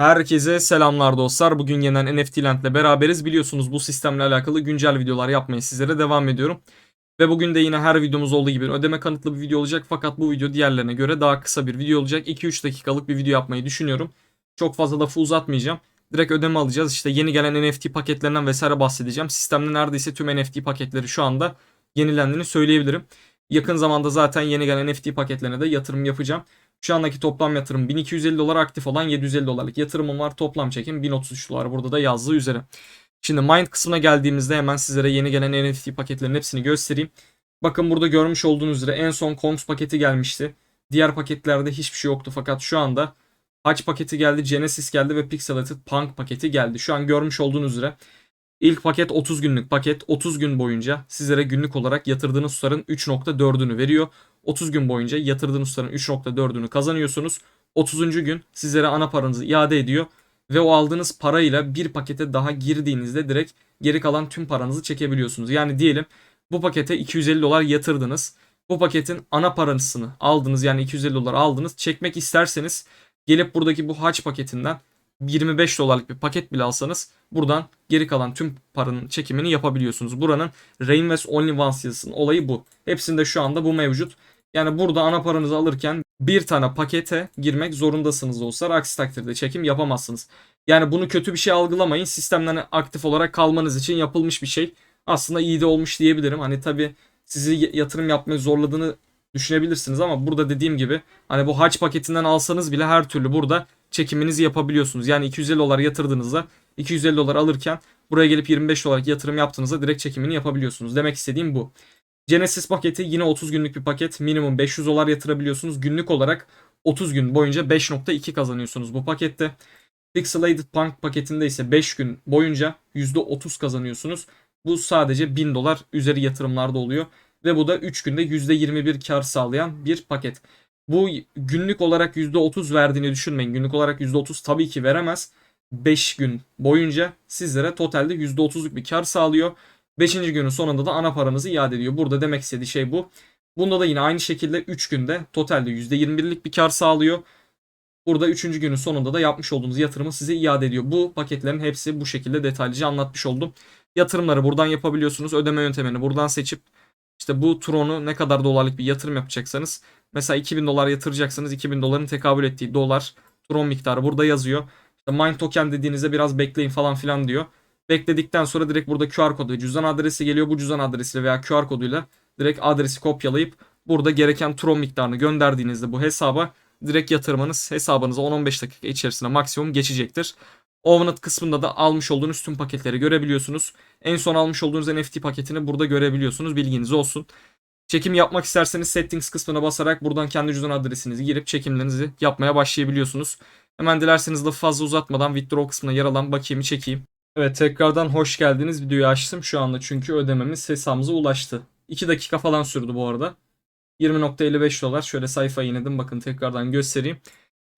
Herkese selamlar dostlar. Bugün yeniden NFT Land ile beraberiz. Biliyorsunuz bu sistemle alakalı güncel videolar yapmaya sizlere devam ediyorum. Ve bugün de yine her videomuz olduğu gibi ödeme kanıtlı bir video olacak. Fakat bu video diğerlerine göre daha kısa bir video olacak. 2-3 dakikalık bir video yapmayı düşünüyorum. Çok fazla lafı uzatmayacağım. Direkt ödeme alacağız. İşte yeni gelen NFT paketlerinden vesaire bahsedeceğim. Sistemde neredeyse tüm NFT paketleri şu anda yenilendiğini söyleyebilirim. Yakın zamanda zaten yeni gelen NFT paketlerine de yatırım yapacağım. Şu andaki toplam yatırım 1250 dolar aktif olan 750 dolarlık yatırımım var. Toplam çekim 1033 dolar burada da yazdığı üzere. Şimdi Mind kısmına geldiğimizde hemen sizlere yeni gelen NFT paketlerin hepsini göstereyim. Bakın burada görmüş olduğunuz üzere en son Kongs paketi gelmişti. Diğer paketlerde hiçbir şey yoktu fakat şu anda Haç paketi geldi, Genesis geldi ve Pixelated Punk paketi geldi. Şu an görmüş olduğunuz üzere ilk paket 30 günlük paket 30 gün boyunca sizlere günlük olarak yatırdığınız tutarın 3.4'ünü veriyor. 30 gün boyunca yatırdığınız tutarın 3.4'ünü kazanıyorsunuz. 30. gün sizlere ana paranızı iade ediyor ve o aldığınız parayla bir pakete daha girdiğinizde direkt geri kalan tüm paranızı çekebiliyorsunuz. Yani diyelim bu pakete 250 dolar yatırdınız. Bu paketin ana parasını aldınız yani 250 dolar aldınız. Çekmek isterseniz gelip buradaki bu haç paketinden 25 dolarlık bir paket bile alsanız buradan geri kalan tüm paranın çekimini yapabiliyorsunuz. Buranın Reinvest Only Once yazısının olayı bu. Hepsinde şu anda bu mevcut. Yani burada ana paranızı alırken bir tane pakete girmek zorundasınız dostlar. Aksi takdirde çekim yapamazsınız. Yani bunu kötü bir şey algılamayın. Sistemden aktif olarak kalmanız için yapılmış bir şey. Aslında iyi de olmuş diyebilirim. Hani tabi sizi yatırım yapmaya zorladığını düşünebilirsiniz ama burada dediğim gibi hani bu haç paketinden alsanız bile her türlü burada çekiminizi yapabiliyorsunuz. Yani 250 dolar yatırdığınızda 250 dolar alırken buraya gelip 25 dolarlık yatırım yaptığınızda direkt çekimini yapabiliyorsunuz. Demek istediğim bu. Genesis paketi yine 30 günlük bir paket. Minimum 500 dolar yatırabiliyorsunuz. Günlük olarak 30 gün boyunca 5.2 kazanıyorsunuz bu pakette. Pixelated Punk paketinde ise 5 gün boyunca %30 kazanıyorsunuz. Bu sadece 1000 dolar üzeri yatırımlarda oluyor. Ve bu da 3 günde %21 kar sağlayan bir paket. Bu günlük olarak %30 verdiğini düşünmeyin. Günlük olarak %30 tabii ki veremez. 5 gün boyunca sizlere totalde %30'luk bir kar sağlıyor. 5. günün sonunda da ana paranızı iade ediyor. Burada demek istediği şey bu. Bunda da yine aynı şekilde 3 günde totalde %21'lik bir kar sağlıyor. Burada 3. günün sonunda da yapmış olduğunuz yatırımı size iade ediyor. Bu paketlerin hepsi bu şekilde detaylıca anlatmış oldum. Yatırımları buradan yapabiliyorsunuz. Ödeme yöntemini buradan seçip işte bu Tron'u ne kadar dolarlık bir yatırım yapacaksanız mesela 2000 dolar yatıracaksanız 2000 doların tekabül ettiği dolar Tron miktarı burada yazıyor. İşte mine token dediğinizde biraz bekleyin falan filan diyor. Bekledikten sonra direkt burada QR kodu cüzdan adresi geliyor. Bu cüzdan adresiyle veya QR koduyla direkt adresi kopyalayıp burada gereken Tron miktarını gönderdiğinizde bu hesaba direkt yatırmanız hesabınıza 10-15 dakika içerisinde maksimum geçecektir. Ovened kısmında da almış olduğunuz tüm paketleri görebiliyorsunuz. En son almış olduğunuz NFT paketini burada görebiliyorsunuz. Bilginiz olsun. Çekim yapmak isterseniz settings kısmına basarak buradan kendi cüzdan adresinizi girip çekimlerinizi yapmaya başlayabiliyorsunuz. Hemen dilerseniz lafı fazla uzatmadan withdraw kısmına yer alan bakiyemi çekeyim. Evet tekrardan hoş geldiniz. Videoyu açtım şu anda çünkü ödememiz hesabımıza ulaştı. 2 dakika falan sürdü bu arada. 20.55 dolar. Şöyle sayfayı inedim bakın tekrardan göstereyim.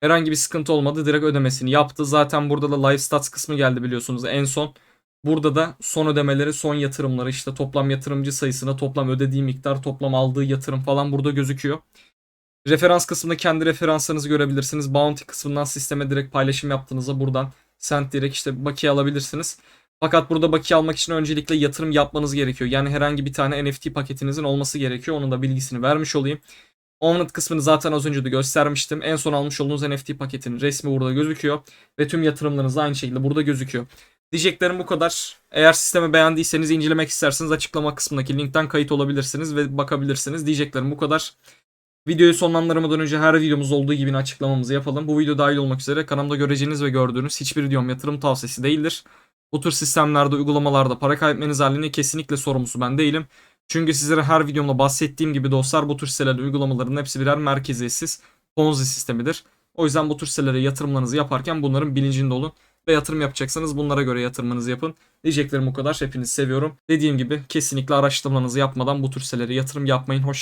Herhangi bir sıkıntı olmadı. Direkt ödemesini yaptı. Zaten burada da live stats kısmı geldi biliyorsunuz en son. Burada da son ödemeleri, son yatırımları işte toplam yatırımcı sayısına, toplam ödediği miktar, toplam aldığı yatırım falan burada gözüküyor. Referans kısmında kendi referanslarınızı görebilirsiniz. Bounty kısmından sisteme direkt paylaşım yaptığınızda buradan sent direkt işte bakiye alabilirsiniz. Fakat burada bakiye almak için öncelikle yatırım yapmanız gerekiyor. Yani herhangi bir tane NFT paketinizin olması gerekiyor. Onun da bilgisini vermiş olayım. Owned kısmını zaten az önce de göstermiştim. En son almış olduğunuz NFT paketinin resmi burada gözüküyor. Ve tüm yatırımlarınız aynı şekilde burada gözüküyor. Diyeceklerim bu kadar. Eğer sistemi beğendiyseniz incelemek isterseniz açıklama kısmındaki linkten kayıt olabilirsiniz ve bakabilirsiniz. Diyeceklerim bu kadar. Videoyu sonlandırmadan önce her videomuz olduğu gibi açıklamamızı yapalım. Bu video dahil olmak üzere kanalımda göreceğiniz ve gördüğünüz hiçbir videom yatırım tavsiyesi değildir. Bu tür sistemlerde, uygulamalarda para kaybetmeniz halinde kesinlikle sorumlusu ben değilim. Çünkü sizlere her videomda bahsettiğim gibi dostlar bu tür sitelerde uygulamaların hepsi birer merkeziyetsiz Ponzi sistemidir. O yüzden bu tür sitelere yatırımlarınızı yaparken bunların bilincinde olun. Ve yatırım yapacaksanız bunlara göre yatırımınızı yapın. Diyeceklerim bu kadar. Hepinizi seviyorum. Dediğim gibi kesinlikle araştırmanızı yapmadan bu tür sitelere yatırım yapmayın. Hoşçakalın.